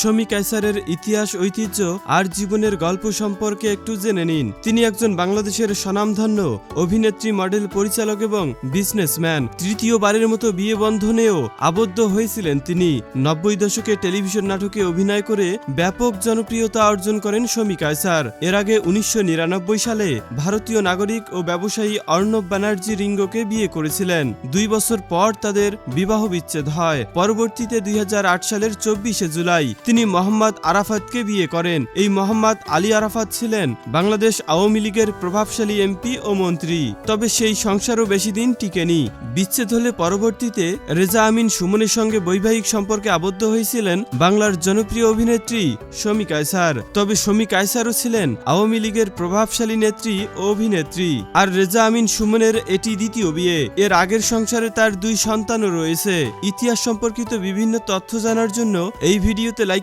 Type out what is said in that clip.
শমী কাইসারের ইতিহাস, ঐতিহ্য আর জীবনের গল্প সম্পর্কে একটু জেনে নিন। তিনি একজন বাংলাদেশের স্বনামধন্য অভিনেত্রী, মডেল, পরিচালক এবং বিজনেসম্যান। তৃতীয়বারের মতো বিয়ে বন্ধনেও আবদ্ধ হয়েছিলেন তিনি। নব্বই দশকে টেলিভিশন নাটকে অভিনয় করে ব্যাপক জনপ্রিয়তা অর্জন করেন শমী কায়সার। এর আগে উনিশশো নিরানব্বই সালে ভারতীয় নাগরিক ও ব্যবসায়ী অর্ণব ব্যানার্জি রিঙ্গকে বিয়ে করেছিলেন। দুই বছর পর তাদের বিবাহ বিচ্ছেদ হয়। পরবর্তীতে দুই হাজার আট সালের চব্বিশে জুলাই তিনি মোহাম্মদ আরাফাতকে বিয়ে করেন। এই মোহাম্মদ আলী আরাফাত ছিলেন বাংলাদেশ আওয়ামী লীগের প্রভাবশালী এমপি ও মন্ত্রী। তবে সেই সংসারও বেশি দিন টিকেনি। বিচ্ছেদ হলে পরবর্তীতে রেজা আমিন সুমনের সঙ্গে বৈবাহিক সম্পর্কে আবদ্ধ হয়েছিলেন বাংলার জনপ্রিয় অভিনেত্রী শমী কায়সার। তবে শমী কায়সারও ছিলেন আওয়ামী লীগের প্রভাবশালী নেত্রী ও অভিনেত্রী। আর রেজা আমিন সুমনের এটি দ্বিতীয় বিয়ে। এর আগের সংসারে তার দুই সন্তানও রয়েছে। ইতিহাস সম্পর্কিত বিভিন্ন তথ্য জানার জন্য এই ভিডিওতে লাইক